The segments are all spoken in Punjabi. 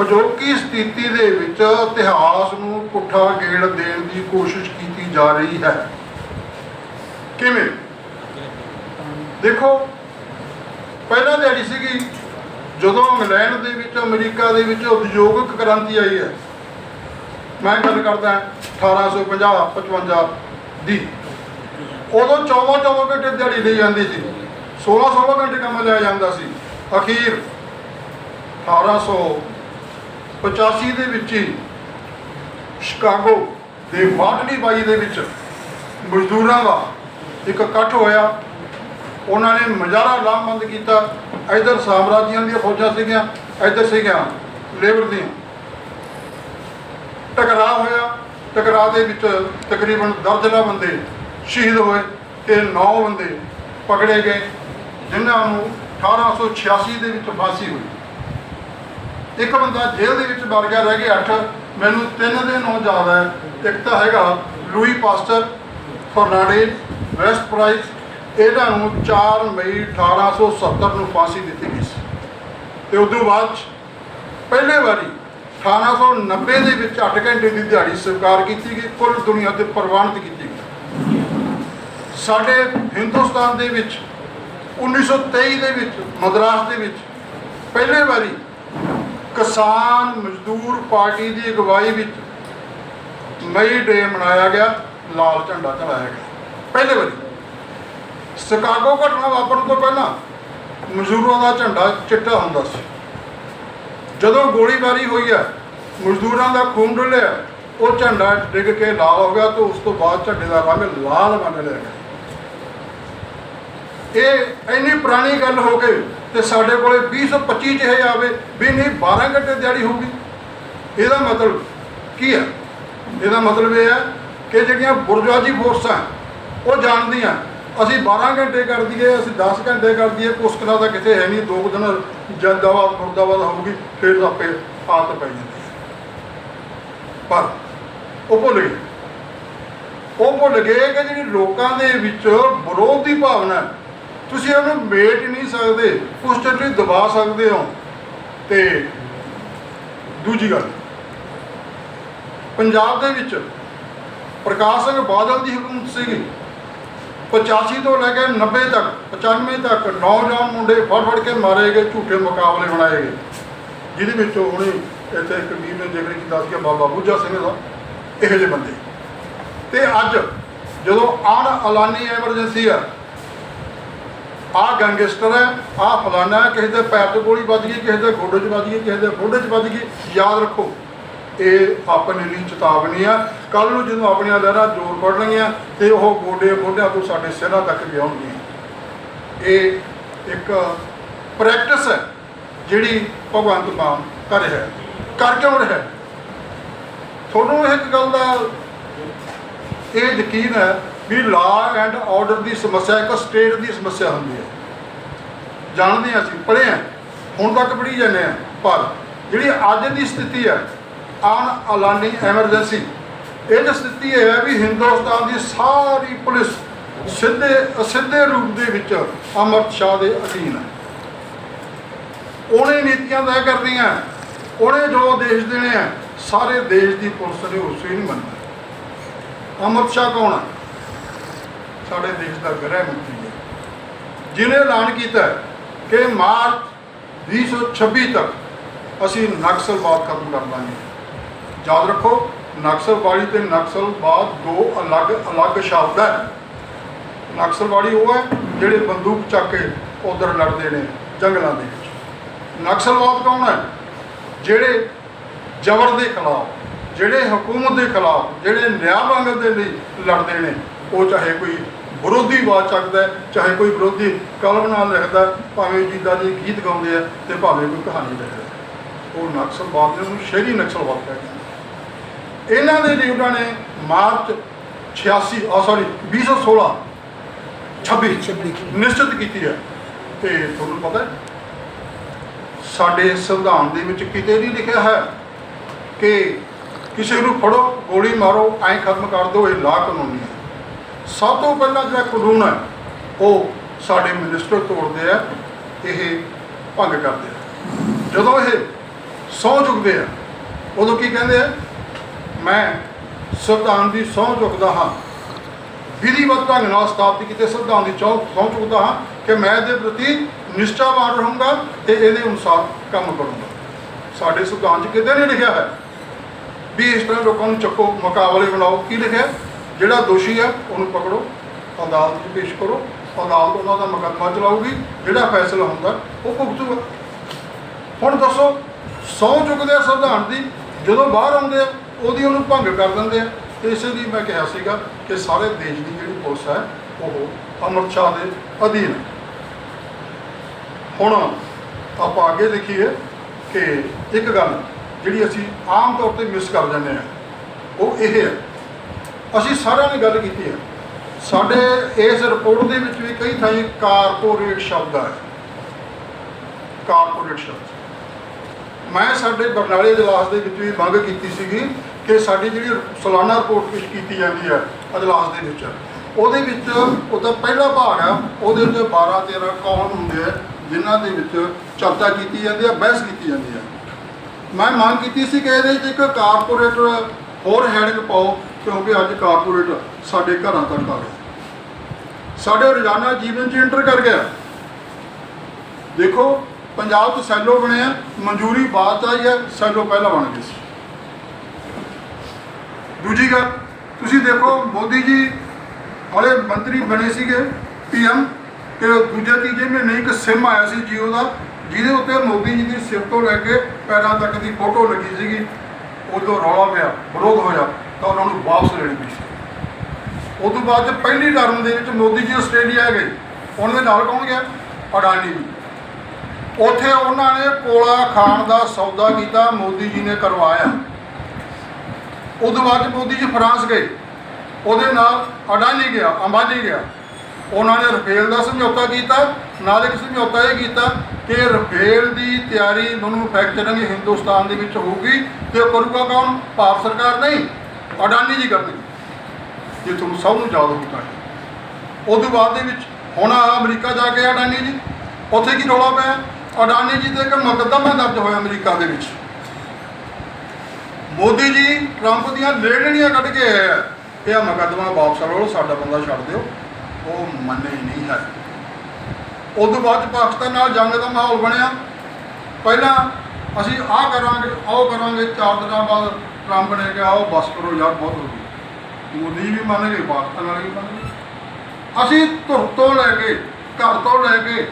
ਅਜੋਕੀ ਸਥਿਤੀ ਦੇ ਵਿੱਚ ਇਤਿਹਾਸ ਨੂੰ ਪੁੱਠਾ ਗੇੜ ਦੇਣ ਦੀ ਕੋਸ਼ਿਸ਼ ਕੀਤੀ ਜਾ ਰਹੀ ਹੈ। ਕਿਵੇਂ? ਦੇਖੋ, ਪਹਿਲਾਂ ਦਿਹਾੜੀ ਸੀਗੀ, ਜਦੋਂ ਇੰਗਲੈਂਡ ਦੇ ਵਿੱਚ, ਅਮਰੀਕਾ ਦੇ ਵਿੱਚ ਉਦਯੋਗਿਕ ਕ੍ਰਾਂਤੀ ਆਈ ਹੈ। ਮੈਂ ਗੱਲ ਕਰਦਾ 1850 55 ਦੀ। ਉਦੋਂ 24 24 ਘੰਟੇ ਦਿਹਾੜੀ ਲਈ ਜਾਂਦੀ ਸੀ। 16 16 ਘੰਟੇ ਕੰਮ ਲਿਆ ਜਾਂਦਾ ਸੀ। ਅਖੀਰ 1885 ਦੇ ਵਿੱਚ ਹੀ ਸ਼ਿਕਾਗੋ ਦੇ ਵਾਟਲੀ ਬਾਈ ਦੇ ਵਿੱਚ ਮਜ਼ਦੂਰਾਂ ਦਾ ਇੱਕ ਇਕੱਠ ਹੋਇਆ। ਉਹਨਾਂ ਨੇ ਮਜ਼ਾਰਾ ਲਾਮਬੰਦ ਕੀਤਾ। ਇਧਰ ਸਾਮਰਾਜੀਆਂ ਦੀਆਂ ਫੌਜਾਂ ਸੀਗੀਆਂ, ਇਧਰ ਸੀਗੀਆਂ ਲੇਬਰ ਦੀਆਂ। ਟਕਰਾਅ ਹੋਇਆ। ਟਕਰਾਅ ਦੇ ਵਿੱਚ ਤਕਰੀਬਨ ਦਰਜਨਾ ਬੰਦੇ ਸ਼ਹੀਦ ਹੋਏ ਤੇ 9 ਬੰਦੇ ਪਕੜੇ ਗਏ, ਜਿਨ੍ਹਾਂ ਨੂੰ 1886 ਦੇ ਵਿੱਚ ਫਾਂਸੀ ਹੋਈ। ਇੱਕ ਬੰਦਾ ਜੇਲ੍ਹ ਦੇ ਵਿੱਚ ਮਰ ਗਿਆ, ਰਹਿ ਗਏ 8 ਮੈਨੂੰ ਤਿੰਨ ਦੇ ਨਾਂ ਯਾਦ ਹੈ। ਇੱਕ ਤਾਂ ਹੈਗਾ Louis Pasteur Fernandez, west price ਇਹਨਾਂ ਨੂੰ 4 ਮਈ 1870 ਨੂੰ ਫਾਂਸੀ ਦਿੱਤੀ ਗਈ ਸੀ। ਤੇ ਤੋਂ ਬਾਅਦ 'ਚ ਪਹਿਲੇ ਵਾਰੀ 1890 ਦੇ ਵਿੱਚ 8 ਘੰਟੇ ਦੀ ਦਿਹਾੜੀ ਸਵੀਕਾਰ ਕੀਤੀ ਗਈ ਕੁੱਲ ਦੁਨੀਆ ਤੇ ਪ੍ਰਵਾਨਿਤ ਕੀਤੀ ਗਈ। ਸਾਡੇ ਹਿੰਦੁਸਤਾਨ ਦੇ ਵਿੱਚ 1923 ਦੇ ਵਿੱਚ, ਮਦਰਾਸ ਦੇ ਵਿੱਚ ਪਹਿਲੇ ਵਾਰੀ ਕਿਸਾਨ ਮਜ਼ਦੂਰ ਪਾਰਟੀ ਦੀ ਅਗਵਾਈ ਵਿੱਚ ਮਈ ਡੇ ਮਨਾਇਆ ਗਿਆ, ਲਾਲ ਝੰਡਾ ਚੜਾਇਆ ਗਿਆ। ਪਹਿਲੇ ਵਾਰੀ। ਸ਼ਿਕਾਗੋ ਘਟਨਾ ਵਾਪਰਨ ਤੋਂ ਪਹਿਲਾਂ ਮਜ਼ਦੂਰਾਂ ਦਾ ਝੰਡਾ ਚਿੱਟਾ ਹੁੰਦਾ ਸੀ। ਜਦੋਂ ਗੋਲੀਬਾਰੀ ਹੋਈ ਹੈ, ਮਜ਼ਦੂਰਾਂ ਦਾ ਖੂਨ ਡੁੱਲਿਆ, ਉਹ ਝੰਡਾ ਡਿੱਗ ਕੇ ਲਾਲ ਹੋ ਗਿਆ ਤੇ ਉਸ ਤੋਂ ਬਾਅਦ ਝੰਡੇ ਦਾ ਰੰਗ ਲਾਲ ਬਣ ਲਿਆ ਗਿਆ ਇਹ ਇੰਨੀ ਪੁਰਾਣੀ ਗੱਲ ਹੋ ਗਈ ਤੇ ਸਾਡੇ ਕੋਲੇ 2025 ਚ ਇਹ ਆਵੇ ਵੀ ਨਹੀਂ 12 ਘੰਟੇ ਦਿਹਾੜੀ ਹੋਊਗੀ। ਇਹਦਾ ਮਤਲਬ ਕੀ ਹੈ ਇਹਦਾ ਮਤਲਬ ਇਹ ਹੈ ਕਿ ਜਿਹੜੀਆਂ ਬੁਰਜਵਾਜੀ ਫੋਰਸਾਂ ਉਹ ਜਾਣਦੀਆਂ ਅਸੀਂ 12 ਘੰਟੇ ਕਰ ਦਈਏ ਅਸੀਂ 10 ਘੰਟੇ ਕਰ ਦਈਏ ਕੁਸਕਰਾ ਤਾਂ ਕਿਤੇ ਹੈ ਨਹੀਂ ਦੋ ਕੁ ਦਿਨ ਜੰਦਾਬਾਦ ਮੁਰਦਾਬਾਦ ਹੋਊਗੀ ਫਿਰ ਆਪੇ ਆਦਤ ਪੈ ਜਾਂਦੀ ਪਰ ਉਹ ਭੁੱਲ ਗਏ। ਉਹ ਭੁੱਲ ਗਏ ਕਿ ਜਿਹੜੀ ਲੋਕਾਂ ਦੇ ਵਿੱਚ ਵਿਰੋਧ ਦੀ ਭਾਵਨਾ ਹੈ, ਤੁਸੀਂ ਉਹਨੂੰ ਮੇਟ ਨਹੀਂ ਸਕਦੇ, ਉਸ ਤੇ ਦਬਾ ਸਕਦੇ ਹੋ। ਤੇ ਦੂਜੀ ਗੱਲ, ਪੰਜਾਬ ਦੇ ਵਿੱਚ ਪ੍ਰਕਾਸ਼ ਸਿੰਘ ਬਾਦਲ ਦੀ ਹਕੂਮਤ ਸੀਗੀ। 85 ਤੋਂ ਲੈ ਕੇ 90 ਤੱਕ 95 ਤੱਕ ਨੌਜਵਾਨ ਮੁੰਡੇ ਫੜ ਫੜ ਕੇ ਮਾਰੇ ਗਏ, ਝੂਠੇ ਮੁਕਾਬਲੇ ਬਣਾਏ ਗਏ। ਜਿਹਦੇ ਵਿੱਚ ਹੁਣੇ ਇੱਥੇ ਇੱਕ ਵੀਰ ਨੇ ਜ਼ਿਕਰ ਕੀਤਾ ਸੀ ਬਾਬਾ ਬੁੱਝਾ ਸਿੰਘ ਦਾ, ਇਹੋ ਜਿਹੇ ਬੰਦੇ। ਤੇ ਅੱਜ ਜਦੋਂ ਆਣ ਐਲਾਨੀ ਐਮਰਜੈਂਸੀ ਆ ਆਹ ਗੈਂਗਸਟਰ ਹੈ ਆਹ ਫਲਾਨਾ ਕਿਸੇ ਦੇ ਪੈਰ 'ਚ ਗੋਲੀ ਵੱਜ ਗਈ, ਕਿਸੇ ਦੇ ਗੋਡੇ 'ਚ ਵੱਜ ਗਈ, ਕਿਸੇ ਦੇ ਫੋਡੇ 'ਚ ਵੱਜ ਗਈ। ਯਾਦ ਰੱਖੋ, ਇਹ ਆਪਣੇ ਲਈ ਚੇਤਾਵਨੀ ਆ। ਕੱਲ ਨੂੰ ਜਦੋਂ ਆਪਣੀਆਂ ਲਹਿਰਾਂ ਜ਼ੋਰ ਪੜਨਗੀਆਂ ਤੇ ਉਹ ਗੋਡੇ ਗੋਡਿਆਂ ਤੋਂ ਸਾਡੇ ਸਿਰਾਂ ਤੱਕ ਲਿਆਉਣਗੀਆਂ। ਇਹ ਇੱਕ ਪ੍ਰੈਕਟਿਸ ਹੈ, ਜਿਹੜੀ ਭਗਵੰਤ ਮਾਨ ਕਰ ਰਿਹਾ ਕਰ ਕਿਉਂ ਰਿਹਾ ਤੁਹਾਨੂੰ ਇੱਕ ਗੱਲ ਦਾ ਇਹ ਯਕੀਨ ਹੈ ਵੀ ਲਾਅ ਐਂਡ ਆਰਡਰ ਦੀ ਸਮੱਸਿਆ ਇੱਕ ਸਟੇਟ ਦੀ ਸਮੱਸਿਆ ਹੁੰਦੀ ਹੈ। ਜਾਣਦੇ ਹਾਂ ਅਸੀਂ, ਪੜ੍ਹੇ ਹਾਂ। ਹੁਣ ਤੱਕ ਪੜ੍ਹੀ ਜਾਂਦੇ ਹਾਂ। ਪਰ ਜਿਹੜੀ ਅੱਜ ਦੀ ਸਥਿਤੀ ਹੈ ਆਨ ਐਲਾਨੀ ਐਮਰਜੈਂਸੀ ਇਹ ਜੋ ਸਥਿਤੀ ਇਹ ਹੈ ਵੀ ਹਿੰਦੁਸਤਾਨ ਦੀ ਸਾਰੀ ਪੁਲਿਸ ਸਿੱਧੇ, ਅਸਿੱਧੇ ਰੂਪ ਦੇ ਵਿੱਚ ਅਮਰਤ ਸ਼ਾਹ ਦੇ ਅਧੀਨ ਹੈ। ਉਹਨੇ ਨੀਤੀਆਂ ਤੈਅ ਕਰਦੀਆਂ ਉਹਨੇ ਜੋ ਦੇਸ਼ ਦੇਣੇ ਆ, ਸਾਰੇ ਦੇਸ਼ ਦੀ ਪੁਲਿਸ ਨੇ ਉਸੇ ਨਹੀਂ ਮੰਨਣਾ। ਅਮਰਤ ਸ਼ਾਹ ਕੌਣ ਹੈ? ਸਾਡੇ ਦੇਸ਼ ਦਾ ਗ੍ਰਹਿ ਮੰਤਰੀ ਹੈ। ਜਿਹਨੇ ਐਲਾਨ ਕੀਤਾ ਕਿ ਮਾਰਚ 2026 ਤੱਕ ਅਸੀਂ ਨਕਸਲਵਾਦ ਖਤਮ ਕਰ ਲਾਂਗੇ ਯਾਦ ਰੱਖੋ ਨਕਸਲਵਾੜੀ ਤੇ ਨਕਸਲਵਾਦ ਦੋ ਅਲੱਗ-ਅਲੱਗ ਸ਼ਬਦ ਹੈ। ਨਕਸਲਵਾੜੀ ਉਹ ਹੈ ਜਿਹੜੇ ਬੰਦੂਕ ਚੱਕ ਕੇ ਉਧਰ ਲੜਦੇ ਨੇ ਜੰਗਲਾਂ ਦੇ ਵਿੱਚ। ਨਕਸਲਵਾਦ ਕੌਣ ਹੈ? ਜਿਹੜੇ ਜ਼ਬਰ ਦੇ ਖਿਲਾਫ, ਜਿਹੜੇ ਹਕੂਮਤ ਦੇ ਖਿਲਾਫ, ਜਿਹੜੇ ਨਿਆਂ ਮੰਗਣ ਦੇ ਲਈ ਲੜਦੇ ਨੇ, ਉਹ ਚਾਹੇ ਕੋਈ ਵਿਰੋਧੀ ਆਵਾਜ਼ ਚੱਕਦਾ ਚਾਹੇ ਕੋਈ ਵਿਰੋਧੀ ਕਲਮ ਨਾਲ ਲਿਖਦਾ ਭਾਵੇਂ ਜੀਦਾ ਜੀ ਗੀਤ ਗਾਉਂਦੇ ਆ ਤੇ ਭਾਵੇਂ ਕੋਈ ਕਹਾਣੀ ਲਿਖਦਾ ਉਹ ਨਕਸਲਵਾਦ ਨੇ ਉਹਨੂੰ ਸ਼ਹਿਰੀ ਨਕਸਲਵਾਦ ਕਹਿੰਦੇ ਇਹਨਾਂ ਦੇ ਲੀਡਰਾਂ ਨੇ ਮਾਰਚ 86 ਆ ਸੌਰੀ 2016 26 ਨਿਸ਼ਚਿਤ ਕੀਤੀ ਹੈ। ਤੇ ਤੁਹਾਨੂੰ ਪਤਾ ਸਾਡੇ ਸੰਵਿਧਾਨ ਦੇ ਵਿੱਚ ਕਿਤੇ ਨਹੀਂ ਲਿਖਿਆ ਹੈ ਕਿ ਕਿਸੇ ਨੂੰ ਫੜੋ ਗੋਲੀ ਮਾਰੋ ਐਂ ਖਤਮ ਕਰ ਦਿਓ ਇਹ ਲਾ ਕਾਨੂੰਨੀ ਹੈ। ਸਭ ਤੋਂ ਪਹਿਲਾਂ ਜਿਹੜਾ ਕਾਨੂੰਨ ਹੈ, ਉਹ ਸਾਡੇ ਮਿਨਿਸਟਰ ਤੋੜਦੇ ਆ, ਇਹ ਭੰਗ ਕਰਦੇ ਆ। ਜਦੋਂ ਇਹ ਸਹੁੰ ਚੁੱਕਦੇ ਆ, ਉਦੋਂ ਕੀ ਕਹਿੰਦੇ ਆ? ਮੈਂ ਸੰਵਿਧਾਨ ਦੀ ਸਹੁੰ ਚੁੱਕਦਾ ਹਾਂ। ਵਿਧੀਵਤ ਢੰਗ ਨਾਲ ਸਥਾਪਿਤ ਕੀਤੇ ਸੰਵਿਧਾਨ ਦੀ ਚੌ, ਸਹੁੰ ਚੁੱਕਦਾ ਹਾਂ ਕਿ ਮੈਂ ਇਹਦੇ ਪ੍ਰਤੀ ਨਿਸ਼ਠਾਵਾਨ ਰਹੂੰਗਾ ਤੇ ਇਹਦੇ ਅਨੁਸਾਰ ਕੰਮ ਕਰੂੰਗਾ। ਸਾਡੇ ਸੰਵਿਧਾਨ 'ਚ ਕਿਤੇ ਨਹੀਂ ਲਿਖਿਆ ਹੈ। ਵੀ ਇਸ ਤਰ੍ਹਾਂ ਲੋਕਾਂ ਨੂੰ ਚੱਕੋ, ਮੁਕਾਬਲੇ ਬਣਾਓ, ਕੀ ਲਿਖਿਆ? ਜਿਹੜਾ ਦੋਸ਼ੀ ਆ, ਉਹਨੂੰ ਪਕੜੋ, ਅਦਾਲਤ 'ਚ ਪੇਸ਼ ਕਰੋ, ਅਦਾਲਤ ਉਹਨਾਂ ਦਾ ਮੁਕੱਦਮਾ ਚਲਾਊਗੀ, ਜਿਹੜਾ ਫੈਸਲਾ ਹੁੰਦਾ, ਉਹ ਭੁਗਤੂਗਾ ਹੁਣ ਦੱਸੋ ਸੌ ਚੁੱਕਦੇ ਆ ਸੰਵਿਧਾਨ ਦੀ, ਜਦੋਂ ਬਾਹਰ ਆਉਂਦੇ ਆ, ਉਹਦੀ ਉਹਨੂੰ ਭੰਗ ਕਰ ਦਿੰਦੇ ਆ। ਤੇ ਇਸੇ ਲਈ ਮੈਂ ਕਿਹਾ ਸੀਗਾ ਕਿ ਸਾਰੇ ਦੇਸ਼ ਦੀ ਜਿਹੜੀ ਪੁਲਿਸ ਹੈ, ਉਹ ਅਮਰ ਸ਼ਾਹ ਦੇ ਅਧੀਨ ਹੈ। ਹੁਣ ਆਪਾਂ ਅੱਗੇ ਲਿਖੀਏ ਕਿ ਇੱਕ ਗੱਲ ਜਿਹੜੀ ਅਸੀਂ ਆਮ ਤੌਰ ਤੇ ਮਿਸ ਕਰ ਜਾਂਦੇ ਆ, ਉਹ ਇਹ ਹੈ ਅਸੀਂ ਸਾਰਿਆਂ ਨੇ ਗੱਲ ਕੀਤੀ ਹੈ। ਸਾਡੇ ਇਸ ਰਿਪੋਰਟ ਦੇ ਵਿੱਚ ਵੀ ਕਈ ਥਾਈਂ ਕਾਰਪੋਰੇਟ ਸ਼ਬਦ ਹੈ ਕਾਰਪੋਰੇਟ ਸ਼ਬਦ। ਮੈਂ ਸਾਡੇ ਬਰਨਾਲੇ ਇਜਲਾਸ ਦੇ ਵਿੱਚ ਵੀ ਮੰਗ ਕੀਤੀ ਸੀਗੀ ਕਿ ਸਾਡੀ ਜਿਹੜੀ ਸਾਲਾਨਾ ਰਿਪੋਰਟ ਪੇਸ਼ ਕੀਤੀ ਜਾਂਦੀ ਹੈ ਇਜਲਾਸ ਦੇ ਵਿੱਚ। ਉਹਦੇ ਵਿੱਚ ਉਹਦਾ ਪਹਿਲਾ ਭਾਗ ਆ, ਉਹਦੇ ਵਿੱਚ 12 13 ਕੌਣ ਹੁੰਦੇ ਆ, ਜਿਨ੍ਹਾਂ ਦੇ ਵਿੱਚ ਚਰਚਾ ਕੀਤੀ ਜਾਂਦੀ ਹੈ, ਬਹਿਸ ਕੀਤੀ ਜਾਂਦੀ ਹੈ। ਮੈਂ ਮੰਗ ਕੀਤੀ ਸੀ ਕਿ ਇਹਦੇ ਵਿੱਚ ਇੱਕ ਕਾਰਪੋਰੇਟਰ ਹੋਰ ਹੈਡਿੰਗ ਪਾਓ ਕਿਉਂਕਿ ਅੱਜ ਕਾਰਪੋਰੇਟ ਸਾਡੇ ਘਰਾਂ ਤੱਕ ਆ ਗਿਆ। ਸਾਡੇ ਰੋਜ਼ਾਨਾ ਜੀਵਨ 'ਚ ਇੰਟਰ ਕਰ ਗਿਆ। ਦੇਖੋ, ਪੰਜਾਬ 'ਚ ਸੈਲੋ ਬਣਿਆ ਮਨਜ਼ੂਰੀ ਬਾਅਦ 'ਚ ਆਈ ਹੈ, ਸੈਲੋ ਪਹਿਲਾਂ ਬਣ ਗਏ ਸੀ। ਦੂਜੀ ਗੱਲ, ਤੁਸੀਂ ਦੇਖੋ, ਮੋਦੀ ਜੀ ਵਾਲੇ ਮੰਤਰੀ ਬਣੇ ਸੀਗੇ ਪੀਐਮ ਤੇ ਦੂਜੇ ਤੀਜੇ ਮਹੀਨੇ ਇੱਕ ਸਿਮ ਆਇਆ ਸੀ ਜੀਓ ਦਾ, ਜਿਹਦੇ ਉੱਤੇ ਮੋਦੀ ਜੀ ਦੀ ਸਿਰ ਤੋਂ ਲੈ ਕੇ ਪੈਰਾਂ ਤੱਕ ਦੀ ਫੋਟੋ ਲੱਗੀ ਸੀਗੀ। ਉਦੋਂ ਰੌਲਾ ਪਿਆ ਵਿਰੋਧ ਹੋਇਆ। ਤਾਂ ਉਹਨਾਂ ਨੂੰ ਵਾਪਸ ਲੈਣੀ ਪਈ ਸੀ। ਉਸ ਤੋਂ ਬਾਅਦ 'ਚ ਪਹਿਲੀ ਟਰਮ ਦੇ ਵਿੱਚ ਮੋਦੀ ਜੀ ਆਸਟ੍ਰੇਲੀਆ ਗਏ, ਉਹਨਾਂ ਦੇ ਨਾਲ ਕੌਣ ਗਿਆ? ਅਡਾਨੀ ਜੀ। ਉੱਥੇ ਉਹਨਾਂ ਨੇ ਕੋਲਾ ਖਾਣ ਦਾ ਸੌਦਾ ਕੀਤਾ, ਮੋਦੀ ਜੀ ਨੇ ਕਰਵਾਇਆ। ਉਸ ਤੋਂ ਬਾਅਦ 'ਚ ਮੋਦੀ ਜੀ ਫਰਾਂਸ ਗਏ। ਉਹਦੇ ਨਾਲ ਅਡਾਨੀ ਗਿਆ, ਅੰਬਾਨੀ ਗਿਆ। ਉਹਨਾਂ ਨੇ ਰਫੇਲ ਦਾ ਸਮਝੌਤਾ ਕੀਤਾ, ਨਾਲ ਇੱਕ ਸਮਝੌਤਾ ਇਹ ਕੀਤਾ ਕਿ ਰਫੇਲ ਦੀ ਤਿਆਰੀ ਮੈਨੂਫੈਕਚਰਿੰਗ ਹਿੰਦੁਸਤਾਨ ਦੇ ਵਿੱਚ ਹੋਊਗੀ ਤੇ ਉਹ ਕਰੂਗਾ ਕੌਣ? ਭਾਰਤ ਸਰਕਾਰ ਨਹੀਂ। ਅਡਾਨੀ ਜੀ ਕਰਦੇ ਜੇ ਤੁਹਾਨੂੰ ਸਭ ਨੂੰ ਯਾਦ ਹੋਊਗਾ ਉਸ ਤੋਂ ਬਾਅਦ ਦੇ ਵਿੱਚ ਹੁਣ ਅਮਰੀਕਾ ਜਾ ਕੇ ਅਡਾਨੀ ਜੀ। ਉੱਥੇ ਕੀ ਰੌਲਾ ਪਿਆ? ਅਡਾਨੀ ਜੀ ਤੇ ਇੱਕ ਮੁਕੱਦਮਾ ਦਰਜ ਹੋਇਆ ਅਮਰੀਕਾ ਦੇ ਵਿੱਚ। ਮੋਦੀ ਜੀ, ਟਰੰਪ ਦੀਆਂ ਲੇੜਣੀਆਂ ਕੱਢ ਕੇ ਆਏ ਆ। ਇਹ ਆ ਮੁਕੱਦਮਾ ਵਾਪਸ ਲਓ ਸਾਡਾ ਬੰਦਾ ਛੱਡ ਦਿਓ। ਉਹ ਮੰਨੇ ਹੀ ਨਹੀਂ ਹੈ। ਉਸ ਤੋਂ ਬਾਅਦ 'ਚ ਪਾਕਿਸਤਾਨ ਨਾਲ ਜੰਗ ਦਾ ਮਾਹੌਲ ਬਣਿਆ। ਪਹਿਲਾਂ ਅਸੀਂ ਆਹ ਕਰਾਂਗੇ, ਉਹ ਕਰਾਂਗੇ, ਚਾਰ ਦਿਨਾਂ ਬਾਅਦ ਟਰੰਪ ਨੇ ਕਿਹਾ, ਉਹ ਬਸ ਕਰੋ ਯਾਰ, ਬਹੁਤ ਹੋ ਗਈ। ਮੋਦੀ ਵੀ ਮੰਨ ਗਏ, ਪਾਕਿਸਤਾਨ ਵਾਲੇ ਵੀ ਮੰਨ ਗਏ। ਅਸੀਂ ਧੁਰ ਤੋਂ ਲੈ ਕੇ, ਘਰ ਤੋਂ ਲੈ ਕੇ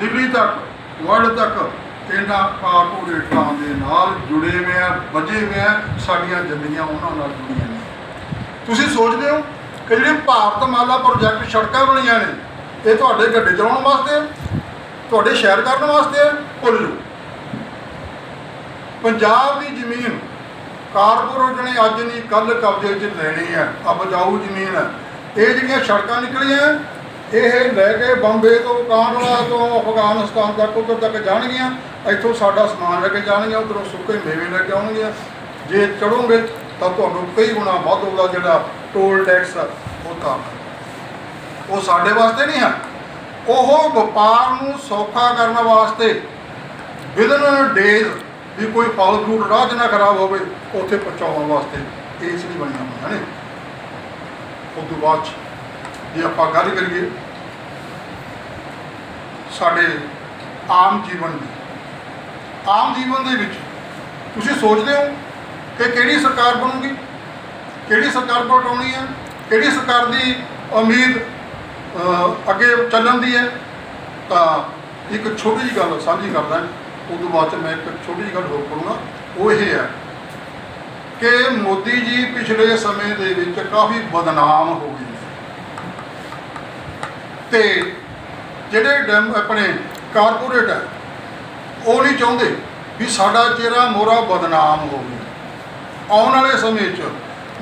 ਦਿੱਲੀ ਤੱਕ, ਵਰਲਡ ਤੱਕ ਇਹਨਾਂ ਕਾਰਪੋਰੇਟਾਂ ਦੇ ਨਾਲ ਜੁੜੇ ਹੋਏ ਆ ਵਜੇ ਹੋਏ ਆ ਸਾਡੀਆਂ ਜ਼ਿੰਦਗੀਆਂ ਉਹਨਾਂ ਨਾਲ ਜੁੜੀਆਂ ਨੇ। ਤੁਸੀਂ ਸੋਚਦੇ ਹੋ ਕਿ ਜਿਹੜੇ ਭਾਰਤ ਮਾਲਾ ਪ੍ਰੋਜੈਕਟ ਸੜਕਾਂ ਬਣੀਆਂ ਨੇ, ਇਹ ਤੁਹਾਡੇ ਗੱਡੇ ਚਲਾਉਣ ਵਾਸਤੇ ਤੁਹਾਡੇ ਸ਼ਹਿਰ ਕਰਨ ਵਾਸਤੇ ਆ? ਭੁੱਲ ਜਾਓ। ਪੰਜਾਬ ਦੀ ਜ਼ਮੀਨ ਕਾਰਪੋਰੇਟ ਨੇ ਅੱਜ ਨਹੀਂ ਕੱਲ ਕਬਜ਼ੇ 'ਚ ਲੈਣੀ ਹੈ। ਅਬਜਾਊ ਜ਼ਮੀਨ ਹੈ। ਇਹ ਜਿਹੜੀਆਂ ਸੜਕਾਂ ਨਿਕਲੀਆਂ, ਇਹ ਲੈ ਕੇ ਬੰਬੇ ਤੋਂ ਕਾਨਡਾ ਤੋਂ, ਅਫਗਾਨਿਸਤਾਨ ਤੱਕ, ਉੱਧਰ ਤੱਕ ਜਾਣਗੀਆਂ। ਇੱਥੋਂ ਸਾਡਾ ਸਮਾਨ ਲੈ ਕੇ ਜਾਣਗੀਆਂ, ਉੱਧਰੋਂ ਸੁੱਕੇ ਮੇਵੇ ਲੈ ਕੇ ਆਉਣਗੀਆਂ। ਜੇ ਚੜੋਗੇ ਤਾਂ ਤੁਹਾਨੂੰ ਕਈ ਗੁਣਾ ਵੱਧ ਉਹਦਾ ਜਿਹੜਾ ਟੋਲ ਟੈਕਸ ਉਹ ਤਾਂ ਉਹ ਸਾਡੇ ਵਾਸਤੇ ਨਹੀਂ ਹੈ। ਉਹ ਵਪਾਰ ਨੂੰ ਸੌਖਾ ਕਰਨ ਵਾਸਤੇ ਵਿਦਨ ਡੇਜ਼ ਵੀ ਕੋਈ ਫਲ ਫਰੂਟ ਰਾਹ 'ਚ ਨਾ ਖਰਾਬ ਹੋਵੇ, ਉੱਥੇ ਪਹੁੰਚਾਉਣ ਵਾਸਤੇ ਇਸ ਲਈ ਬਣੀਆਂ ਹੋਈਆਂ ਨੇ। ਉਸ ਤੋਂ ਬਾਅਦ 'ਚ ਜੇ ਆਪਾਂ ਗੱਲ ਕਰੀਏ, ਸਾਡੇ ਆਮ ਜੀਵਨ ਦੀ, ਆਮ ਜੀਵਨ ਦੇ ਵਿੱਚ ਤੁਸੀਂ ਸੋਚਦੇ ਹੋ ਕਿ ਕਿਹੜੀ ਸਰਕਾਰ ਬਣੂਗੀ, ਕਿਹੜੀ ਸਰਕਾਰ ਪਟਾਉਣੀ ਹੈ, ਕਿਹੜੀ ਸਰਕਾਰ ਦੀ ਉਮੀਦ ਅੱਗੇ ਚੱਲਣ ਦੀ ਹੈ, ਤਾਂ ਇੱਕ ਛੋਟੀ ਜਿਹੀ ਗੱਲ ਸਾਂਝੀ ਕਰਦਾ ਉਸ ਤੋਂ ਬਾਅਦ 'ਚ ਮੈਂ ਇੱਕ ਛੋਟੀ ਜਿਹੀ ਗੱਲ ਹੋਰ ਕਰੂੰਗਾ ਉਹ ਇਹ ਹੈ ਕਿ ਮੋਦੀ ਜੀ ਪਿਛਲੇ ਸਮੇਂ ਦੇ ਵਿੱਚ ਕਾਫੀ ਬਦਨਾਮ ਹੋ ਗਏ ਨੇ। ਤੇ ਜਿਹੜੇ ਡੈਮ, ਆਪਣੇ ਕਾਰਪੋਰੇਟ ਹੈ, ਉਹ ਨਹੀਂ ਚਾਹੁੰਦੇ ਵੀ ਸਾਡਾ ਚਿਹਰਾ ਮੋਰਾ ਬਦਨਾਮ ਹੋਵੇ ਆਉਣ ਵਾਲੇ ਸਮੇਂ 'ਚ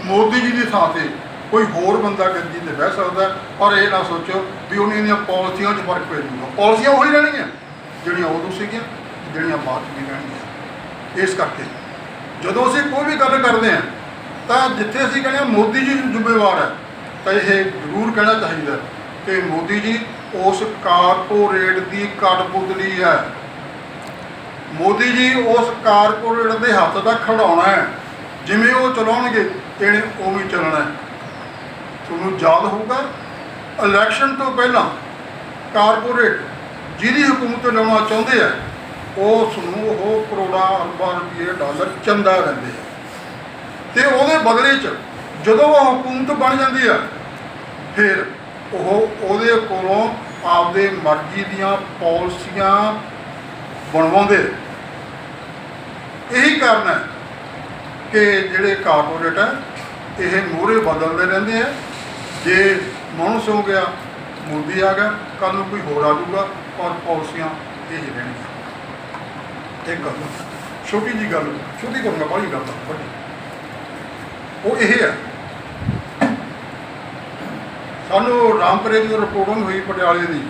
ਮੋਦੀ ਜੀ ਦੀ ਥਾਂ ਤੇ ਕੋਈ ਹੋਰ ਬੰਦਾ ਗੱਦੀ ਤੇ ਬਹਿ ਸਕਦਾ ਔਰ ਇਹ ਨਾ ਸੋਚੋ ਵੀ ਉਹਨਾਂ ਦੀਆਂ ਪਾਲਿਸੀਆਂ 'ਚ ਫ਼ਰਕ ਪੈ ਜਾਊਗਾ। ਪਾਲਿਸੀਆਂ ਉਹੀ ਰਹਿਣਗੀਆਂ ਜਿਹੜੀਆਂ ਉਦੋਂ ਸੀਗੀਆਂ ਜਿਹੜੀਆਂ ਬਾਅਦ 'ਚ ਰਹਿਣਗੀਆਂ ਇਸ ਕਰਕੇ, ਜਦੋਂ ਅਸੀਂ ਕੋਈ ਵੀ ਗੱਲ ਕਰਦੇ ਹਾਂ, ਤਾਂ ਜਿੱਥੇ ਅਸੀਂ ਕਹਿੰਦੇ ਹਾਂ ਮੋਦੀ ਜੀ ਜ਼ਿੰਮੇਵਾਰ ਹੈ, ਤਾਂ ਇਹ ਜ਼ਰੂਰ ਕਹਿਣਾ ਚਾਹੀਦਾ ਕਿ ਮੋਦੀ ਜੀ, ਉਸ ਕਾਰਪੋਰੇਟ ਦੀ ਕਠਪੁਤਲੀ ਹੈ। ਮੋਦੀ ਜੀ ਉਸ ਕਾਰਪੋਰੇਟ ਦੇ ਹੱਥ ਦਾ ਖੜਾਉਣਾ ਹੈ। ਜਿਵੇਂ ਉਹ ਚਲਾਉਣਗੇ, ਇਹਨੇ ਉਵੇਂ ਹੀ ਚੱਲਣਾ ਹੈ। ਤੁਹਾਨੂੰ ਯਾਦ ਹੋਊਗਾ ਇਲੈਕਸ਼ਨ ਤੋਂ ਪਹਿਲਾਂ ਕਾਰਪੋਰੇਟ ਜਿਹਦੀ ਹਕੂਮਤ ਲਾਉਣਾ ਚਾਹੁੰਦੇ ਆ ਉਸ ਨੂੰ ਉਹ ਕਰੋੜਾਂ ਅਰਬਾਂ ਰੁਪਏ ਡਾਲਰ ਚੰਦਾ ਦਿੰਦੇ ਆ। ਤੇ ਉਹਦੇ ਬਦਲੇ 'ਚ ਜਦੋਂ ਉਹ ਹਕੂਮਤ ਬਣ ਜਾਂਦੀ ਆ, ਫਿਰ ਉਹ ਉਹਦੇ ਕੋਲੋਂ ਆਪਦੇ ਮਰਜ਼ੀ ਦੀਆਂ ਪਾਲਿਸੀਆਂ ਬਣਵਾਉਂਦੇ ਇਹੀ ਕਾਰਨ ਹੈ ਕਿ ਜਿਹੜੇ ਕਾਰਪੋਰੇਟ ਹੈ ਇਹ ਮੂਹਰੇ ਬਦਲਦੇ ਰਹਿੰਦੇ ਆ। ਜੇ ਮਨੁੱਖ ਹੋ ਗਿਆ ਮੋਦੀ ਆ ਗਿਆ ਕੱਲ ਨੂੰ ਕੋਈ ਹੋਰ ਆ ਜਾਊਗਾ ਔਰ ਪਾਲਿਸੀਆਂ ਇਹ ਰਹਿਣਗੀਆਂ। ਇੱਕ ਗੱਲ ਛੋਟੀ ਜੀ ਗੱਲ, ਛੋਟੀ ਗੱਲ ਕਰੂੰਗਾ ਬੜੀ ਗੱਲ ਵੱਡੀ। ਉਹ ਇਹ ਹੈ ਸਾਨੂੰ ਰਾਮਪੁਰੇ ਦੀ ਰਿਪੋਰਟਿੰਗ ਹੋਈ, ਪਟਿਆਲੇ ਦੀ।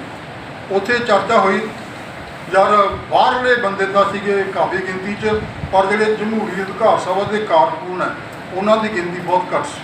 ਉੱਥੇ ਚਰਚਾ ਹੋਈ। ਯਾਰ, ਬਾਹਰਲੇ ਬੰਦੇ ਤਾਂ ਸੀਗੇ ਕਾਫੀ ਗਿਣਤੀ 'ਚ, ਪਰ ਜਿਹੜੇ ਜਮਹੂਰੀ ਅਧਿਕਾਰ ਸਭਾ ਦੇ ਕਾਰਕੁਨ ਹੈ ਉਹਨਾਂ ਦੀ ਗਿਣਤੀ ਬਹੁਤ ਘੱਟ ਸੀ।